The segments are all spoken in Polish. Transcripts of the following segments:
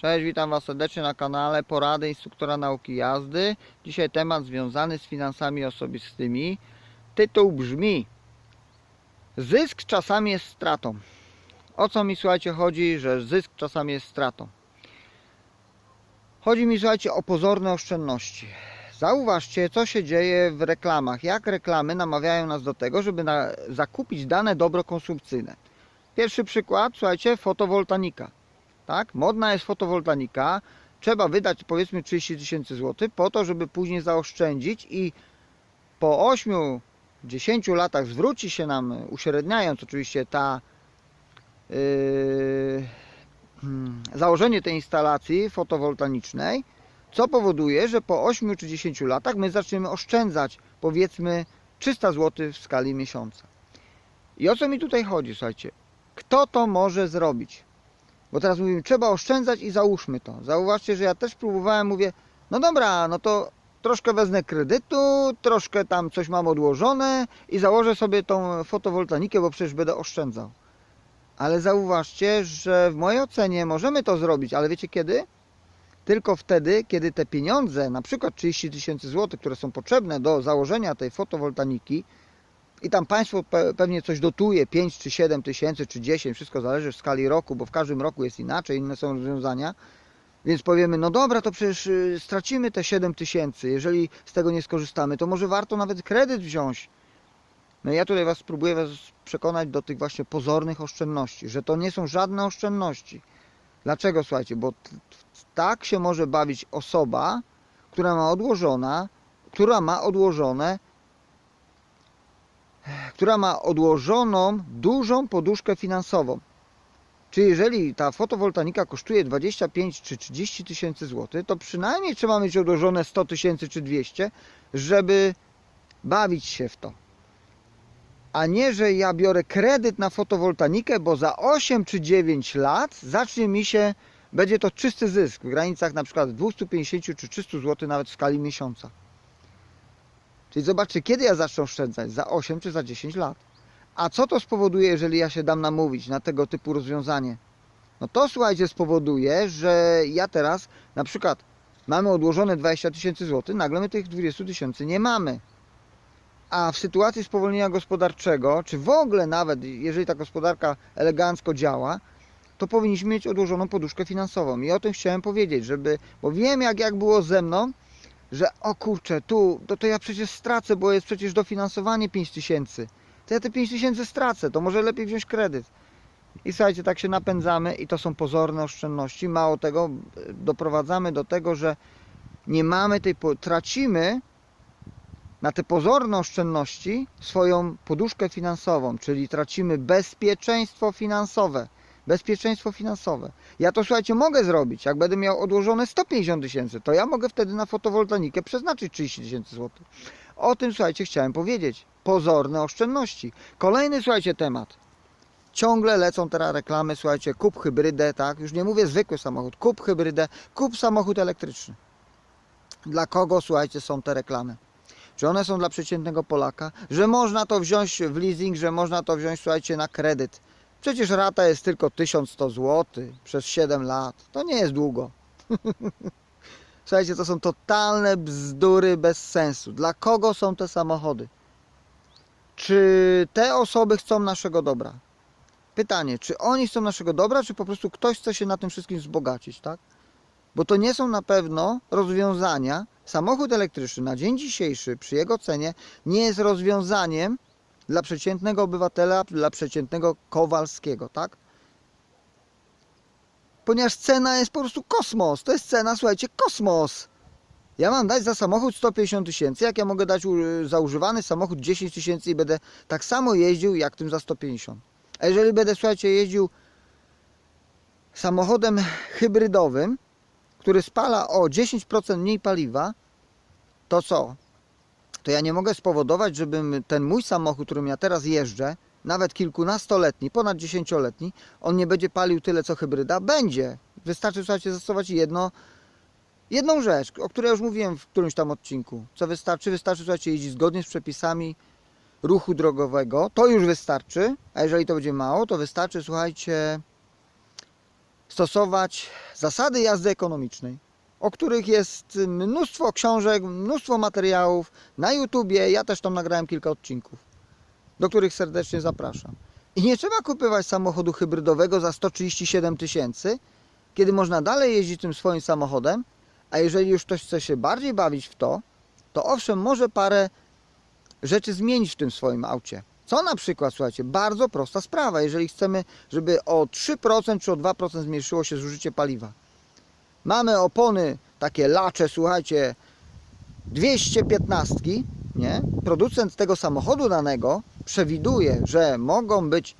Cześć, witam Was serdecznie na kanale Porady Instruktora Nauki Jazdy. Dzisiaj temat związany z finansami osobistymi. Tytuł brzmi Zysk czasami jest stratą. O co mi słuchajcie chodzi, że zysk czasami jest stratą? Chodzi mi słuchajcie o pozorne oszczędności. Zauważcie, co się dzieje w reklamach. Jak reklamy namawiają nas do tego, żeby na, zakupić dane dobro konsumpcyjne. Pierwszy przykład, słuchajcie, fotowoltanika tak? Modna jest fotowoltanika. Trzeba wydać powiedzmy 30 tysięcy złotych po to, żeby później zaoszczędzić i po 8-10 latach zwróci się nam, uśredniając oczywiście ta yy, hmm, założenie tej instalacji fotowoltaicznej, co powoduje, że po 8 czy 10 latach my zaczniemy oszczędzać powiedzmy 300 zł w skali miesiąca. I o co mi tutaj chodzi, słuchajcie? Kto to może zrobić? Bo teraz mówimy, trzeba oszczędzać i załóżmy to. Zauważcie, że ja też próbowałem, mówię, no dobra, no to troszkę wezmę kredytu, troszkę tam coś mam odłożone i założę sobie tą fotowoltaikę, bo przecież będę oszczędzał. Ale zauważcie, że w mojej ocenie możemy to zrobić, ale wiecie kiedy? Tylko wtedy, kiedy te pieniądze, na przykład 30 tysięcy złotych, które są potrzebne do założenia tej fotowoltaiki, i tam państwo pe pewnie coś dotuje, 5 czy 7 tysięcy, czy 10, wszystko zależy w skali roku, bo w każdym roku jest inaczej, inne są rozwiązania. Więc powiemy, no dobra, to przecież y, stracimy te 7 tysięcy, jeżeli z tego nie skorzystamy, to może warto nawet kredyt wziąć. No ja tutaj was spróbuję was przekonać do tych właśnie pozornych oszczędności, że to nie są żadne oszczędności. Dlaczego, słuchajcie, bo tak się może bawić osoba, która ma odłożona, która ma odłożone która ma odłożoną dużą poduszkę finansową. Czyli jeżeli ta fotowoltaika kosztuje 25 czy 30 tysięcy złotych, to przynajmniej trzeba mieć odłożone 100 tysięcy czy 200, żeby bawić się w to. A nie, że ja biorę kredyt na fotowoltaikę, bo za 8 czy 9 lat zacznie mi się, będzie to czysty zysk w granicach na przykład 250 czy 300 zł nawet w skali miesiąca. Czyli zobaczcie, kiedy ja zacznę oszczędzać? Za 8 czy za 10 lat. A co to spowoduje, jeżeli ja się dam namówić na tego typu rozwiązanie? No to słuchajcie, spowoduje, że ja teraz na przykład mamy odłożone 20 tysięcy złotych, nagle my tych 20 tysięcy nie mamy. A w sytuacji spowolnienia gospodarczego, czy w ogóle nawet jeżeli ta gospodarka elegancko działa, to powinniśmy mieć odłożoną poduszkę finansową. I o tym chciałem powiedzieć, żeby, bo wiem jak, jak było ze mną, że o kurczę, tu, to, to ja przecież stracę, bo jest przecież dofinansowanie 5 tysięcy. To ja te 5 tysięcy stracę, to może lepiej wziąć kredyt. I słuchajcie, tak się napędzamy i to są pozorne oszczędności. Mało tego, doprowadzamy do tego, że nie mamy tej, tracimy na te pozorne oszczędności swoją poduszkę finansową, czyli tracimy bezpieczeństwo finansowe. Bezpieczeństwo finansowe. Ja to słuchajcie, mogę zrobić. Jak będę miał odłożone 150 tysięcy, to ja mogę wtedy na fotowoltaikę przeznaczyć 30 tysięcy złotych. O tym słuchajcie, chciałem powiedzieć. Pozorne oszczędności. Kolejny słuchajcie temat. Ciągle lecą teraz reklamy, słuchajcie, kup hybrydę, tak? Już nie mówię zwykły samochód, kup hybrydę, kup samochód elektryczny. Dla kogo, słuchajcie, są te reklamy? Czy one są dla przeciętnego Polaka? Że można to wziąć w leasing, że można to wziąć, słuchajcie, na kredyt. Przecież rata jest tylko 1100 zł przez 7 lat. To nie jest długo. Słuchajcie, to są totalne bzdury bez sensu. Dla kogo są te samochody? Czy te osoby chcą naszego dobra? Pytanie, czy oni chcą naszego dobra, czy po prostu ktoś chce się na tym wszystkim wzbogacić, tak? Bo to nie są na pewno rozwiązania. Samochód elektryczny na dzień dzisiejszy przy jego cenie nie jest rozwiązaniem dla przeciętnego obywatela, dla przeciętnego Kowalskiego, tak? Ponieważ cena jest po prostu kosmos. To jest cena, słuchajcie, kosmos. Ja mam dać za samochód 150 tysięcy, jak ja mogę dać za używany samochód 10 tysięcy i będę tak samo jeździł jak tym za 150. A jeżeli będę, słuchajcie, jeździł samochodem hybrydowym, który spala o 10% mniej paliwa, to co? To ja nie mogę spowodować, żebym ten mój samochód, którym ja teraz jeżdżę, nawet kilkunastoletni, ponad dziesięcioletni, on nie będzie palił tyle co hybryda? Będzie. Wystarczy, słuchajcie, zastosować jedno, jedną rzecz, o której już mówiłem w którymś tam odcinku. Co wystarczy? Wystarczy, słuchajcie, jeździć zgodnie z przepisami ruchu drogowego. To już wystarczy. A jeżeli to będzie mało, to wystarczy, słuchajcie, stosować Zasady jazdy ekonomicznej, o których jest mnóstwo książek, mnóstwo materiałów na YouTubie. Ja też tam nagrałem kilka odcinków, do których serdecznie zapraszam. I nie trzeba kupować samochodu hybrydowego za 137 tysięcy, kiedy można dalej jeździć tym swoim samochodem, a jeżeli już ktoś chce się bardziej bawić w to, to owszem, może parę rzeczy zmienić w tym swoim aucie. Co na przykład, słuchajcie, bardzo prosta sprawa, jeżeli chcemy, żeby o 3% czy o 2% zmniejszyło się zużycie paliwa. Mamy opony takie lacze, słuchajcie, 215, nie? Producent tego samochodu danego przewiduje, że mogą być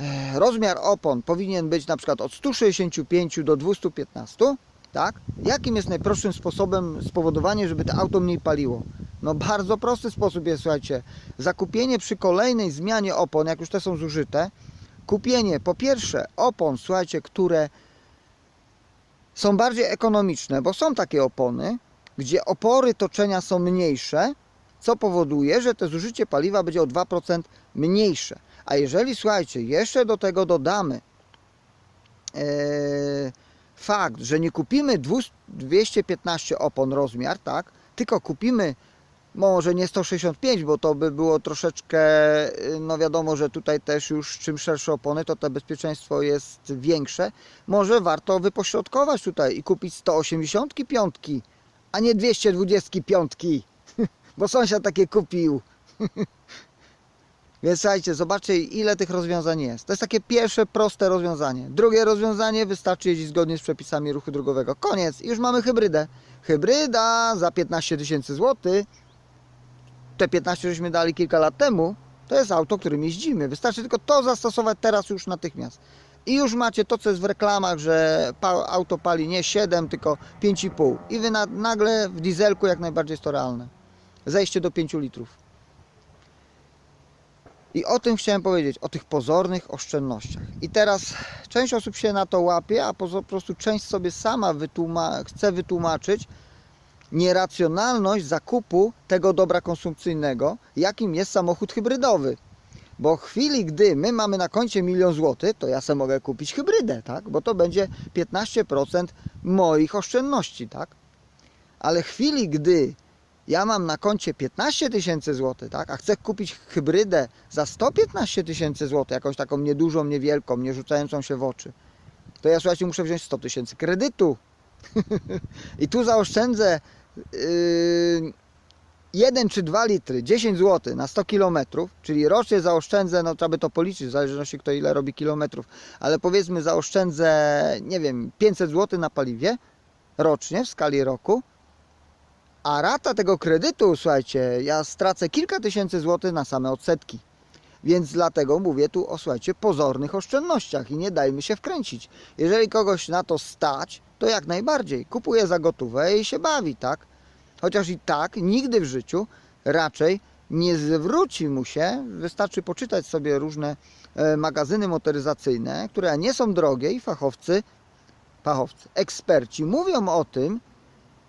e, rozmiar opon powinien być na przykład od 165 do 215, tak? Jakim jest najprostszym sposobem spowodowanie, żeby to auto mniej paliło? No bardzo prosty sposób jest, słuchajcie, zakupienie przy kolejnej zmianie opon, jak już te są zużyte, kupienie po pierwsze opon, słuchajcie, które są bardziej ekonomiczne, bo są takie opony, gdzie opory toczenia są mniejsze, co powoduje, że to zużycie paliwa będzie o 2% mniejsze. A jeżeli, słuchajcie, jeszcze do tego dodamy e, fakt, że nie kupimy 200 215 opon rozmiar, tak, tylko kupimy może nie 165, bo to by było troszeczkę, y, no wiadomo, że tutaj też już czym szersze opony, to to bezpieczeństwo jest większe. Może warto wypośrodkować tutaj i kupić 185, a nie 225, bo sąsiad takie kupił. Więc słuchajcie, zobaczcie ile tych rozwiązań jest. To jest takie pierwsze, proste rozwiązanie. Drugie rozwiązanie, wystarczy jeździć zgodnie z przepisami ruchu drogowego. Koniec, już mamy hybrydę. Hybryda za 15 tysięcy złotych te 15 żeśmy dali kilka lat temu, to jest auto, którym jeździmy. Wystarczy tylko to zastosować teraz już natychmiast. I już macie to, co jest w reklamach, że auto pali nie 7, tylko 5,5. I wy na, nagle w dieselku jak najbardziej jest to realne. Zejście do 5 litrów. I o tym chciałem powiedzieć, o tych pozornych oszczędnościach. I teraz część osób się na to łapie, a po prostu część sobie sama wytłuma- chce wytłumaczyć, nieracjonalność zakupu tego dobra konsumpcyjnego, jakim jest samochód hybrydowy. Bo w chwili, gdy my mamy na koncie milion złotych, to ja sobie mogę kupić hybrydę, tak? Bo to będzie 15% moich oszczędności, tak? Ale w chwili, gdy ja mam na koncie 15 tysięcy złotych, tak? A chcę kupić hybrydę za 115 tysięcy złotych, jakąś taką niedużą, niewielką, nie rzucającą się w oczy, to ja słuchajcie, muszę wziąć 100 tysięcy kredytu. I tu zaoszczędzę yy, 1 czy 2 litry, 10 zł na 100 km, czyli rocznie zaoszczędzę, no trzeba by to policzyć, w zależności kto ile robi kilometrów, ale powiedzmy zaoszczędzę, nie wiem, 500 zł na paliwie rocznie w skali roku, a rata tego kredytu, słuchajcie, ja stracę kilka tysięcy złotych na same odsetki. Więc dlatego mówię tu o, słuchajcie, pozornych oszczędnościach i nie dajmy się wkręcić. Jeżeli kogoś na to stać, to jak najbardziej. Kupuje za gotówę i się bawi, tak? Chociaż i tak nigdy w życiu raczej nie zwróci mu się, wystarczy poczytać sobie różne e, magazyny motoryzacyjne, które nie są drogie i fachowcy, fachowcy, eksperci mówią o tym,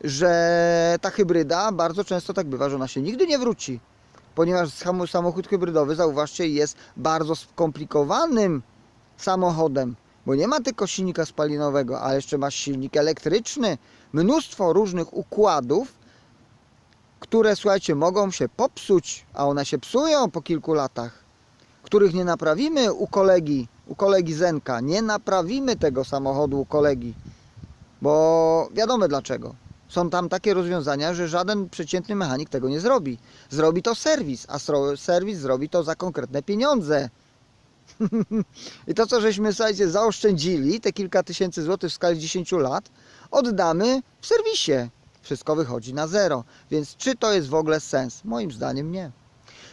że ta hybryda bardzo często tak bywa, że ona się nigdy nie wróci. Ponieważ sam- samochód hybrydowy, zauważcie, jest bardzo skomplikowanym samochodem, bo nie ma tylko silnika spalinowego, ale jeszcze ma silnik elektryczny, mnóstwo różnych układów, które słuchajcie, mogą się popsuć, a one się psują po kilku latach, których nie naprawimy u kolegi, u kolegi Zenka, nie naprawimy tego samochodu u kolegi, bo wiadomo dlaczego. Są tam takie rozwiązania, że żaden przeciętny mechanik tego nie zrobi. Zrobi to serwis, a serwis zrobi to za konkretne pieniądze. I to, co żeśmy słuchajcie, zaoszczędzili, te kilka tysięcy złotych w skali 10 lat, oddamy w serwisie. Wszystko wychodzi na zero. Więc czy to jest w ogóle sens? Moim zdaniem nie.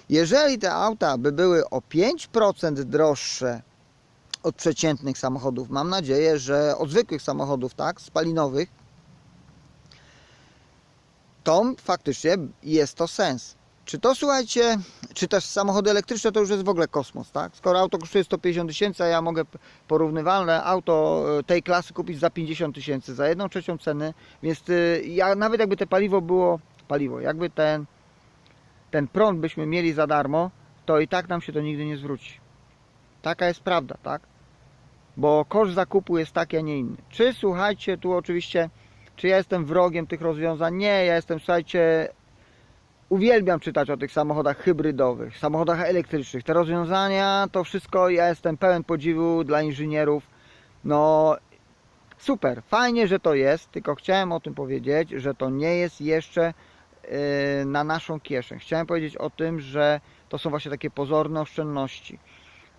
Jeżeli te auta by były o 5% droższe od przeciętnych samochodów, mam nadzieję, że od zwykłych samochodów, tak, spalinowych, to faktycznie jest to sens. Czy to słuchajcie, czy też samochody elektryczne to już jest w ogóle kosmos, tak? Skoro auto kosztuje 150 tysięcy, a ja mogę porównywalne auto e, tej klasy kupić za 50 tysięcy, za jedną trzecią ceny, więc y, ja, nawet jakby te paliwo było, paliwo, jakby ten, ten prąd byśmy mieli za darmo, to i tak nam się to nigdy nie zwróci. Taka jest prawda, tak? bo koszt zakupu jest taki, a nie inny. Czy słuchajcie, tu oczywiście, czy ja jestem wrogiem tych rozwiązań? Nie, ja jestem, słuchajcie, uwielbiam czytać o tych samochodach hybrydowych, samochodach elektrycznych. Te rozwiązania, to wszystko, ja jestem pełen podziwu dla inżynierów. No, super, fajnie, że to jest, tylko chciałem o tym powiedzieć, że to nie jest jeszcze yy, na naszą kieszeń. Chciałem powiedzieć o tym, że to są właśnie takie pozorne oszczędności.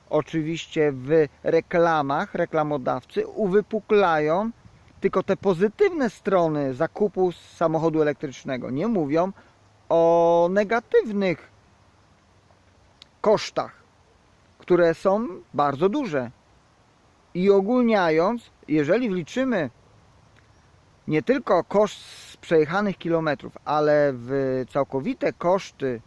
Oczywiście w reklamach reklamodawcy uwypuklają tylko te pozytywne strony zakupu samochodu elektrycznego. Nie mówią o negatywnych kosztach, które są bardzo duże. I ogólniając, jeżeli wliczymy nie tylko koszt z przejechanych kilometrów, ale w całkowite koszty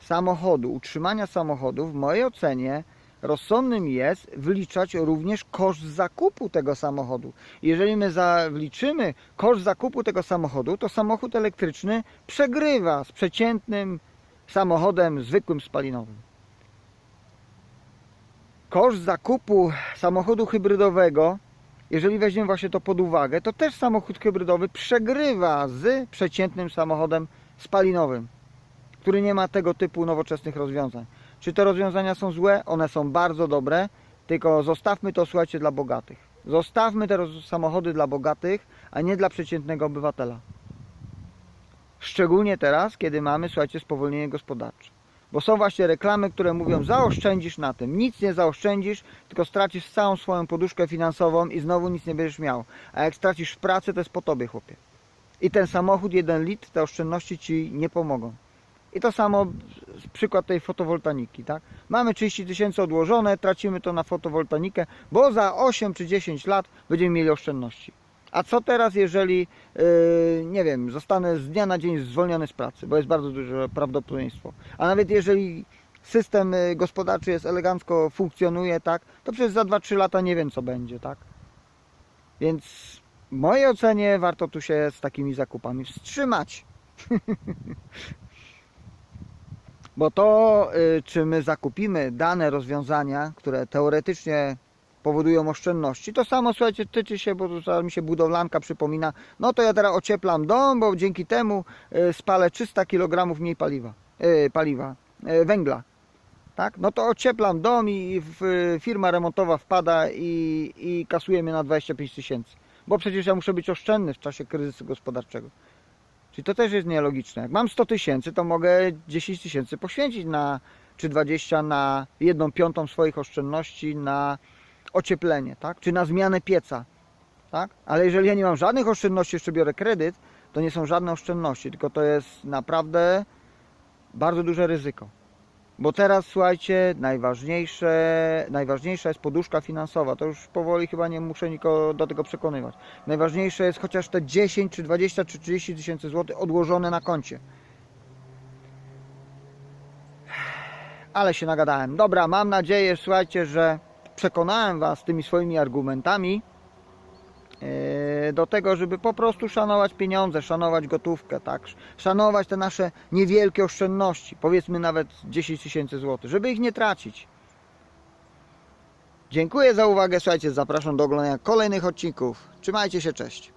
samochodu, utrzymania samochodu, w mojej ocenie rozsądnym jest wliczać również koszt zakupu tego samochodu. Jeżeli my za, wliczymy koszt zakupu tego samochodu, to samochód elektryczny przegrywa z przeciętnym samochodem zwykłym spalinowym. Koszt zakupu samochodu hybrydowego, jeżeli weźmiemy właśnie to pod uwagę, to też samochód hybrydowy przegrywa z przeciętnym samochodem spalinowym, który nie ma tego typu nowoczesnych rozwiązań. Czy te rozwiązania są złe? One są bardzo dobre, tylko zostawmy to, słuchajcie, dla bogatych. Zostawmy te samochody dla bogatych, a nie dla przeciętnego obywatela. Szczególnie teraz, kiedy mamy, słuchajcie, spowolnienie gospodarcze. Bo są właśnie reklamy, które mówią, zaoszczędzisz na tym. Nic nie zaoszczędzisz, tylko stracisz całą swoją poduszkę finansową i znowu nic nie będziesz miał. A jak stracisz pracę, to jest po tobie, chłopie. I ten samochód, jeden litr, te oszczędności ci nie pomogą. I to samo przykład tej fotowoltaniki, tak? Mamy 30 tysięcy odłożone, tracimy to na fotowoltanikę, bo za 8 czy 10 lat będziemy mieli oszczędności. A co teraz, jeżeli, yy, nie wiem, zostanę z dnia na dzień zwolniony z pracy, bo jest bardzo duże prawdopodobieństwo. A nawet jeżeli system y, gospodarczy jest elegancko, funkcjonuje, tak, to przecież za 2-3 lata nie wiem, co będzie, tak? Więc w mojej ocenie warto tu się z takimi zakupami wstrzymać. Bo to, y, czy my zakupimy dane rozwiązania, które teoretycznie powodują oszczędności, to samo, słuchajcie, tyczy się, bo mi się budowlanka przypomina, no to ja teraz ocieplam dom, bo dzięki temu y, spalę 300 kg mniej paliwa, y, paliwa, węgla. Tak? No to ocieplam dom i firma remontowa wpada i, i kasuje mnie na 25 tysięcy. Bo przecież ja muszę być oszczędny w czasie kryzysu gospodarczego. Czyli to też jest nielogiczne. Jak mam 100 tysięcy, to mogę 10 tysięcy poświęcić na, czy 20 na jedną piątą swoich oszczędności na ocieplenie, tak? Czy na zmianę pieca, tak? Ale jeżeli ja nie mam żadnych oszczędności, jeszcze biorę kredyt, to nie są żadne oszczędności, tylko to jest naprawdę bardzo duże ryzyko. Bo teraz, słuchajcie, najważniejsze, najważniejsza jest poduszka finansowa. To już powoli chyba nie muszę nikogo do tego przekonywać. Najważniejsze jest chociaż te 10, czy 20, czy 30 tysięcy złotych odłożone na koncie. Ale się nagadałem. Dobra, mam nadzieję, słuchajcie, że przekonałem Was tymi swoimi argumentami e, do tego, żeby po prostu szanować pieniądze, szanować gotówkę, tak? Szanować te nasze niewielkie oszczędności, powiedzmy nawet 10 tysięcy złotych, żeby ich nie tracić. Dziękuję za uwagę, słuchajcie, zapraszam do oglądania kolejnych odcinków. Trzymajcie się, cześć.